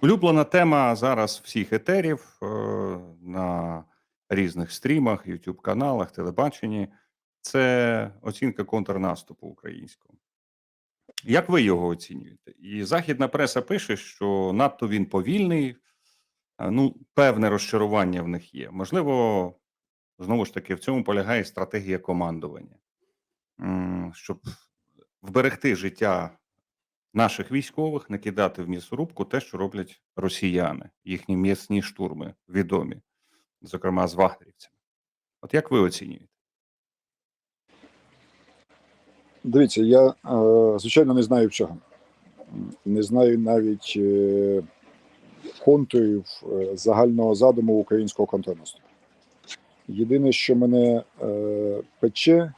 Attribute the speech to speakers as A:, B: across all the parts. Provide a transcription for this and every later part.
A: Улюблена тема зараз всіх етерів е, на різних стрімах, youtube каналах, телебаченні це оцінка контрнаступу українського. Як ви його оцінюєте? І західна преса пише, що надто він повільний, е, ну, певне розчарування в них є. Можливо, знову ж таки, в цьому полягає стратегія командування, щоб вберегти життя наших військових, не кидати в м'ясорубку те, що роблять росіяни, їхні м'ясні штурми відомі, зокрема з вагнерівцями. От як ви оцінюєте?
B: Дивіться, я е, звичайно не знаю всього. Не знаю навіть е, контурів е, загального задуму українського контрнаступу. Єдине, що мене пече,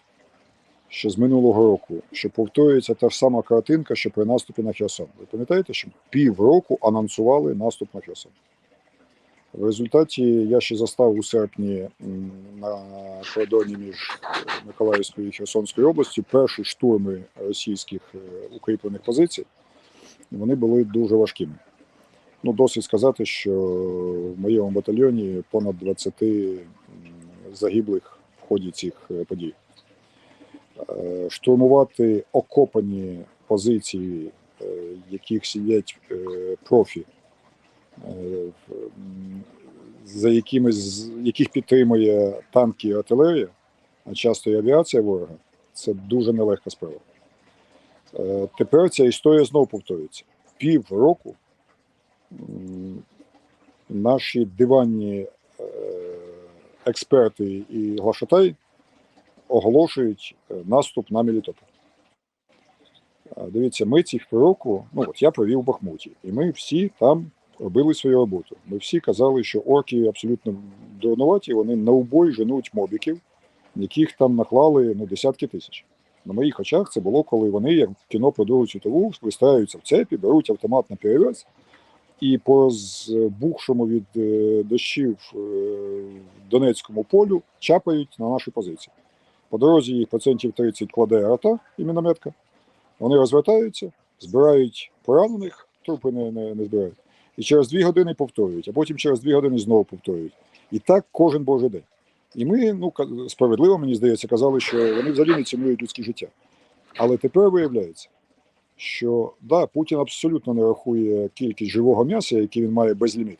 B: що з минулого року, що повторюється та ж сама картинка, що при наступі на Херсон. Ви пам'ятаєте, що півроку анонсували наступ на Херсон? В результаті я ще застав у серпні на кордоні між е, Миколаївською і Херсонською областю перші штурми російських е, укріплених позицій. Вони були дуже важкими. Ну, досить сказати, що в моєму батальйоні понад 20 загиблих в ході цих е, подій. Е, Штурмувати окопані позиції, е, яких сидять е, профі, за якими яких підтримує танки і артилерія, а часто і авіація ворога, це дуже нелегка справа. Тепер ця історія знову повторюється. Півроку м, наші диванні експерти і глашатай оголошують е, наступ на Мелітополь. Е, Дивіться, ми цих півроку, ну от я провів в Бахмуті, і ми всі там робили свою роботу. Ми всі казали, що орки абсолютно дурнуваті, вони на убой женуть мобіків, яких там наклали ну, десятки тисяч. На моїх очах це було, коли вони, як в кіно про Другу світову, вистраюються в цепі, беруть автомат на перевес і по збухшому від е, дощів е, Донецькому полю чапають на наші позиції. По дорозі їх процентів 30 кладе рота і мінометка. Вони розвертаються, збирають поранених, трупи не, не, не збирають. І через дві години повторюють, а потім через дві години знову повторюють. І так кожен божий день. І ми, ну справедливо, мені здається, казали, що вони взагалі не цінують людське життя. Але тепер виявляється, що да, Путін абсолютно не рахує кількість живого м'яса, яке він має безліміт.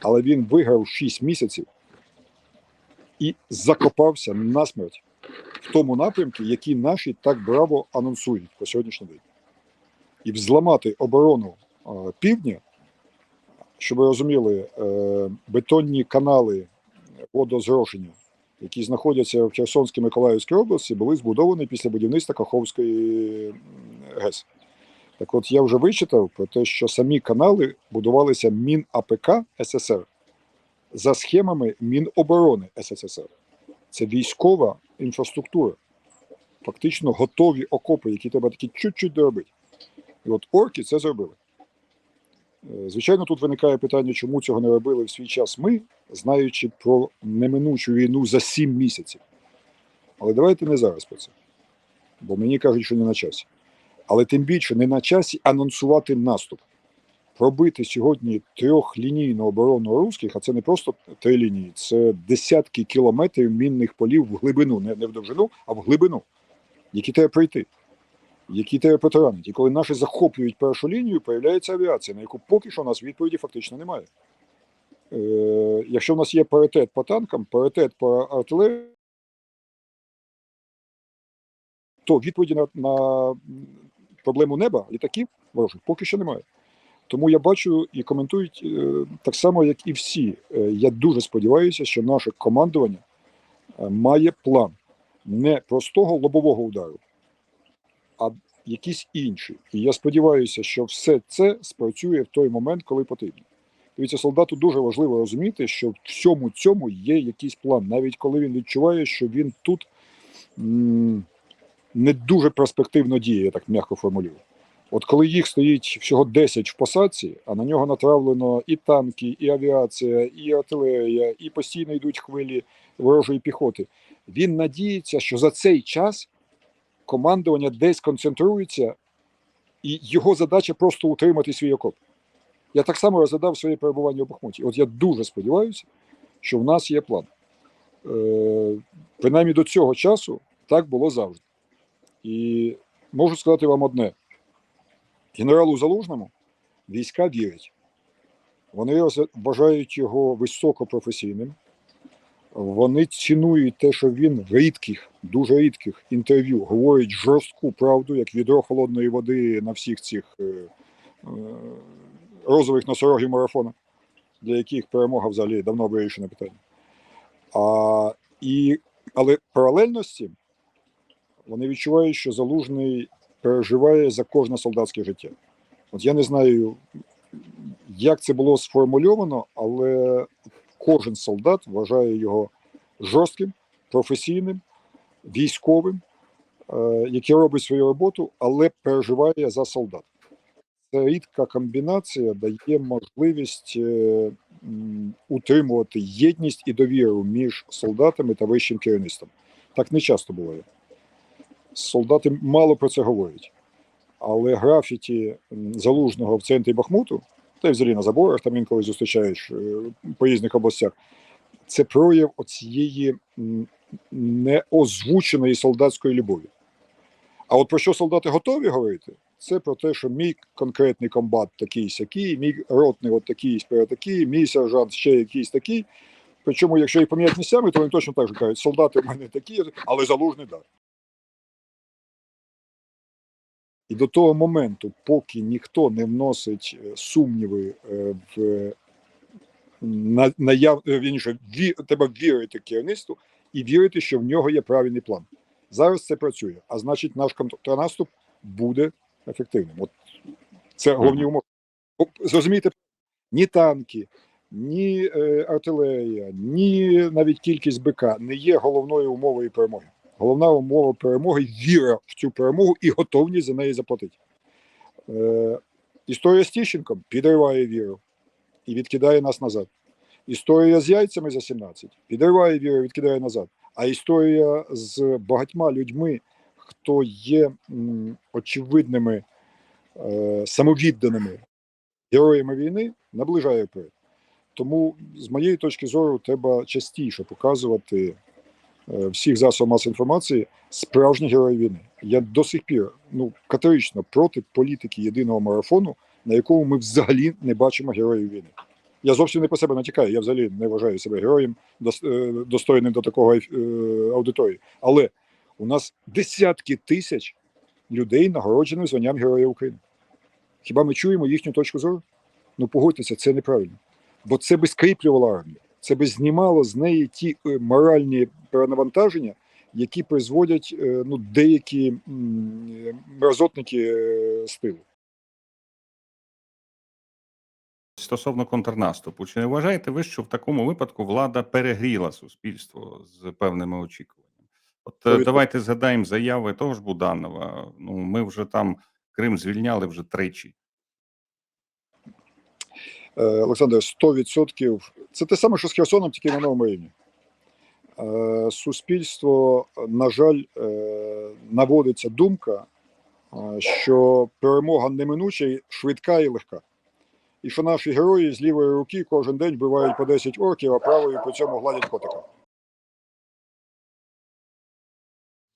B: Але він виграв 6 місяців і закопався насмерть в тому напрямку, який наші так браво анонсують по сьогоднішній день. І взламати оборону е, півдня, щоб ви розуміли, е, бетонні канали водозрошення, які знаходяться в Херсонській Миколаївській області, були збудовані після будівництва Каховської ГЕС. Так от я вже вичитав про те, що самі канали будувалися Мін АПК СССР за схемами Міноборони СССР. Це військова інфраструктура. Фактично готові окопи, які треба такі чуть-чуть доробити. І от орки це зробили. Е, Звичайно, тут виникає питання, чому цього не робили в свій час ми, знаючи про неминучу війну за сім місяців. Але давайте не зараз про це. Бо мені кажуть, що не на часі. Але тим більше не на часі анонсувати наступ. Пробити сьогодні трьохлінійну оборону русських, а це не просто три лінії, це десятки кілометрів мінних полів в глибину, не, не в довжину, а в глибину, які треба пройти, які треба протаранити. І коли наші захоплюють першу лінію, появляється авіація, на яку поки що у нас відповіді фактично немає. Е, якщо в нас є паритет по танкам, паритет по артилерії, то відповіді на, на проблему неба літаків ворожих поки що немає. Тому я бачу і коментують е, так само, як і всі. Е, я дуже сподіваюся, що наше командування е, має план не простого лобового удару, а якийсь інший. І я сподіваюся, що все це спрацює в той момент, коли потрібно. Дивіться, солдату дуже важливо розуміти, що в всьому цьому є якийсь план, навіть коли він відчуває, що він тут не дуже перспективно діє, я так м'яко формулюю. От коли їх стоїть всього 10 в посадці, а на нього натравлено і танки, і авіація, і артилерія, і постійно йдуть хвилі ворожої піхоти, він надіється, що за цей час командування десь концентрується, і його задача просто утримати свій окоп. Я так само розглядав своє перебування у Бахмуті. От я дуже сподіваюся, що в нас є план. Е, принаймні до цього часу так було завжди. І можу сказати вам одне: генералу Залужному війська вірять. Вони вважають його високопрофесійним. Вони цінують те, що він в рідких, дуже рідких інтерв'ю говорить жорстку правду, як відро холодної води на всіх цих е, е, розових носорогів марафона, для яких перемога взагалі давно вирішене питання. А, і, але паралельно з цим вони відчувають, що залужний переживає за кожне солдатське життя. От я не знаю, як це було сформульовано, але кожен солдат вважає його жорстким, професійним, військовим, е, який робить свою роботу, але переживає за солдат. Це рідка комбінація дає можливість е, утримувати єдність і довіру між солдатами та вищим керівництвом. Так не часто буває. Солдати мало про це говорять. Але графіті залужного в центрі Бахмуту, та й взагалі на заборах, там інколи зустрічаєш е, по різних областях, це прояв оцієї неозвученої солдатської любові. А от про що солдати готові говорити, це про те, що мій конкретний комбат такий сякий, мій ротний от такий такий, мій сержант ще якийсь такий. Причому, якщо їх поміняти місцями, то вони точно так же кажуть, солдати в мене такі, але залужний да. І до того моменту, поки ніхто не вносить е, сумніви е, в на, наяв, е, вірніше, ві, треба вірити керівництву і вірити, що в нього є правильний план. Зараз це працює, а значить, наш контрнаступ буде ефективним. От це головні умови. Бо, Зрозумійте, ні танки, ні е, артилерія, ні навіть кількість БК не є головною умовою перемоги. Головна умова перемоги віра в цю перемогу і готовність за неї заплатити. Е, історія з Тіщенком підриває віру і відкидає нас назад. Історія з яйцями за 17 підриває віру і відкидає назад. А історія з багатьма людьми, хто є м, очевидними е, самовідданими героями війни, наближає вперед. Тому, з моєї точки зору, треба частіше показувати всіх засобах масової інформації справжніх героїв війни. Я до сих пір ну, категорично проти політики єдиного марафону, на якому ми взагалі не бачимо героїв війни. Я зовсім не по себе натякаю, я взагалі не вважаю себе героєм, е, достойним до такого е, аудиторії. Але у нас десятки тисяч людей нагороджені званням Героя України. Хіба ми чуємо їхню точку зору? Ну погодьтеся, це неправильно. Бо це би скріплювало армію, це би знімало з неї ті е, моральні перенавантаження, які призводять е, ну, деякі мерзотники е, з тилу.
A: Стосовно контрнаступу, чи не вважаєте ви, що в такому випадку влада перегріла суспільство з певними очікуваннями? От е, давайте згадаємо заяви того ж Буданова. Ну, ми вже там Крим звільняли вже тричі.
B: Е, Олександр, 100% це те саме, що з Херсоном, тільки на новому рівні. Е, Суспільство, на жаль, е, наводиться думка, що перемога неминуча, швидка і легка. І що наші герої з лівої руки кожен день вбивають по 10 орків, а правою при цьому гладять котика.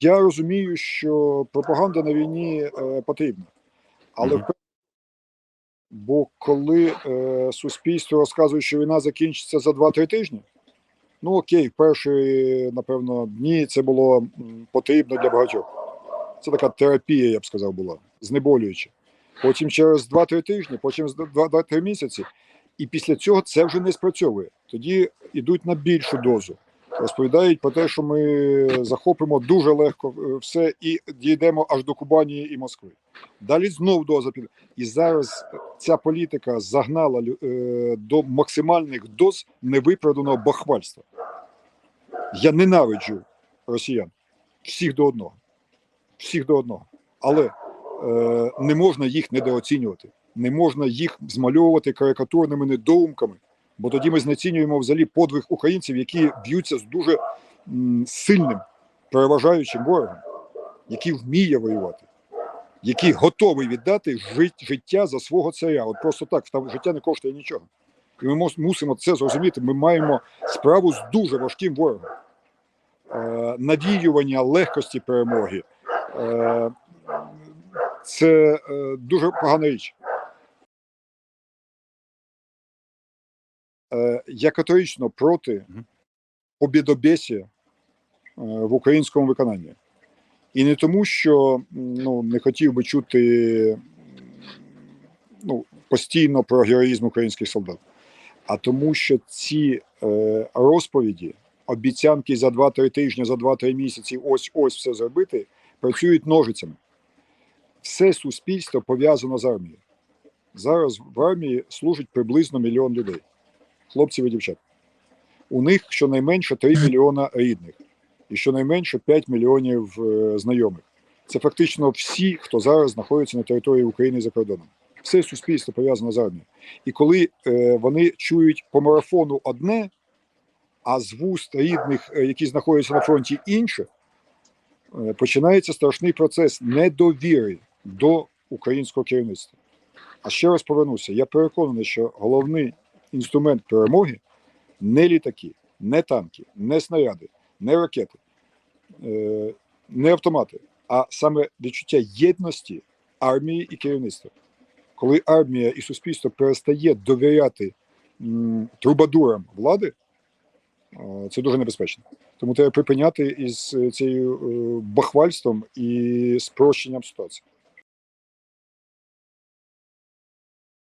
B: Я розумію, що пропаганда на війні потрібна. Але
A: Мгм.
B: Бо коли е, суспільство розказує, що війна закінчиться за 2-3 тижні, ну окей, в перші, напевно, дні це було потрібно для багатьох. Це така терапія, я б сказав, була, знеболююча. Потім через 2-3 тижні, потім з 2-3 місяці, і після цього це вже не спрацьовує. Тоді йдуть на більшу дозу. Розповідають про те, що ми захопимо дуже легко е, все і дійдемо аж до Кубані і Москви. Далі знов доза піде. І зараз ця політика загнала е, до максимальних доз невиправданого бахвальства. Я ненавиджу росіян. Всіх до одного. Всіх до одного. Але е, не можна їх недооцінювати. Не можна їх змальовувати карикатурними недоумками, бо тоді ми знецінюємо взагалі подвиг українців, які б'ються з дуже м, сильним, переважаючим ворогом, який вміє воювати який готовий віддати жит- життя за свого царя. От просто так, там життя не коштує нічого. І ми мусимо це зрозуміти. Ми маємо справу з дуже важким ворогом. Е, навіювання легкості перемоги. Е, це е, дуже погана річ. Е, я категорично проти
A: Мгм.
B: е, в українському виконанні. І не тому, що ну, не хотів би чути ну, постійно про героїзм українських солдат, а тому, що ці е, розповіді, обіцянки за 2-3 тижні, за 2-3 місяці, ось ось все зробити, працюють ножицями. Все суспільство пов'язано з армією. Зараз в армії служить приблизно мільйон людей, хлопців і дівчат. У них щонайменше 3 мільйона рідних і щонайменше 5 мільйонів е, знайомих. Це фактично всі, хто зараз знаходиться на території України за кордоном. Все суспільство пов'язано з армією. І коли е, вони чують по марафону одне, а з вуст рідних, е, які знаходяться на фронті, інше, е, починається страшний процес недовіри до українського керівництва. А ще раз повернуся: я переконаний, що головний інструмент перемоги не літаки, не танки, не снаряди, не ракети, не автомати, а саме відчуття єдності армії і керівництва. Коли армія і суспільство перестає довіряти трубадурам влади, е, це дуже небезпечно. Тому треба припиняти із е, цією е, бахвальством і спрощенням ситуації.